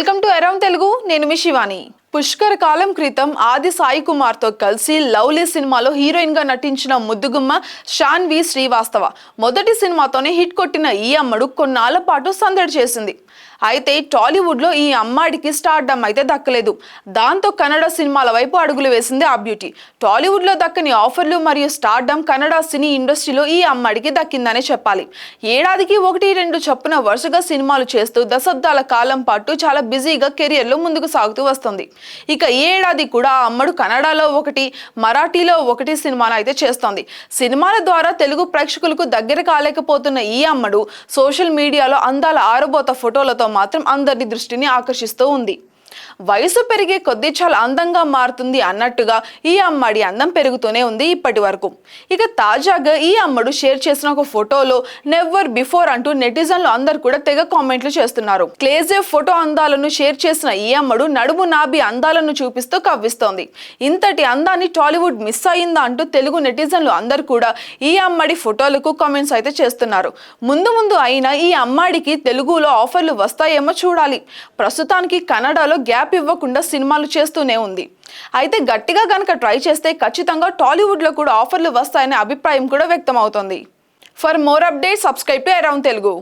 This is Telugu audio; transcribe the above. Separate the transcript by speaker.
Speaker 1: వెల్కమ్ టు అరౌండ్ తెలుగు నేను మీ శివాని. పుష్కర కాలం క్రితం ఆది సాయి కుమార్తో కలిసి లవ్లీ సినిమాలో హీరోయిన్గా నటించిన ముద్దుగుమ్మ షాన్వి శ్రీవాస్తవ మొదటి సినిమాతోనే హిట్ కొట్టిన ఈ అమ్మడు కొన్నాళ్ళ పాటు సందడి చేసింది. అయితే టాలీవుడ్లో ఈ అమ్మాడికి స్టార్డమ్ అయితే దక్కలేదు. దాంతో కన్నడ సినిమాల వైపు అడుగులు వేసింది ఆ బ్యూటీ. టాలీవుడ్లో దక్కని ఆఫర్లు మరియు స్టార్డమ్ కన్నడ సినీ ఇండస్ట్రీలో ఈ అమ్మాడికి దక్కిందనే చెప్పాలి. ఏడాదికి ఒకటి రెండు చొప్పున వరుసగా సినిమాలు చేస్తూ దశాబ్దాల కాలం పాటు చాలా బిజీగా కెరియర్లో ముందుకు సాగుతూ వస్తుంది. ఇక ఈ ఏడాది కూడా అమ్మడు కన్నడలో ఒకటి మరాఠీలో ఒకటి సినిమాలు అయితే చేస్తోంది. సినిమాల ద్వారా తెలుగు ప్రేక్షకులకు దగ్గర కాలేకపోతున్న ఈ అమ్మడు సోషల్ మీడియాలో అందాల ఆరబోత ఫోటోలతో మాత్రం అందరి దృష్టిని ఆకర్షిస్తూ ఉంది. వయసు పెరిగే కొద్దీ చాలా అందంగా మారుతుంది అన్నట్టుగా ఈ అమ్మడి అందం పెరుగుతూనే ఉంది ఇప్పటి వరకు. ఇక తాజాగా ఈ అమ్మడు షేర్ చేసిన ఒక ఫోటోలో నెవర్ బిఫోర్ అంటూ నెటిజన్లు అందరు కూడా తెగ కామెంట్లు చేస్తున్నారు. క్లేజే ఫోటో అందాలను షేర్ చేసిన ఈ అమ్మడు నడుము నాభి అందాలను చూపిస్తూ కవ్విస్తోంది. ఇంతటి అందాన్ని టాలీవుడ్ మిస్ అయిందా అంటూ తెలుగు నెటిజన్లు అందరు కూడా ఈ అమ్మడి ఫోటోలకు కామెంట్స్ అయితే చేస్తున్నారు. ముందు ముందు అయినా ఈ అమ్మాడికి తెలుగులో ఆఫర్లు వస్తాయేమో చూడాలి. ప్రస్తుతానికి కన్నడలో గ్యాప్ ఇవ్వకుండా సినిమాలు చేస్తూనే ఉంది. అయితే గట్టిగా కనుక ట్రై చేస్తే ఖచ్చితంగా టాలీవుడ్లో కూడా ఆఫర్లు వస్తాయనే అభిప్రాయం కూడా వ్యక్తం అవుతోంది for more update subscribe to around Telugu.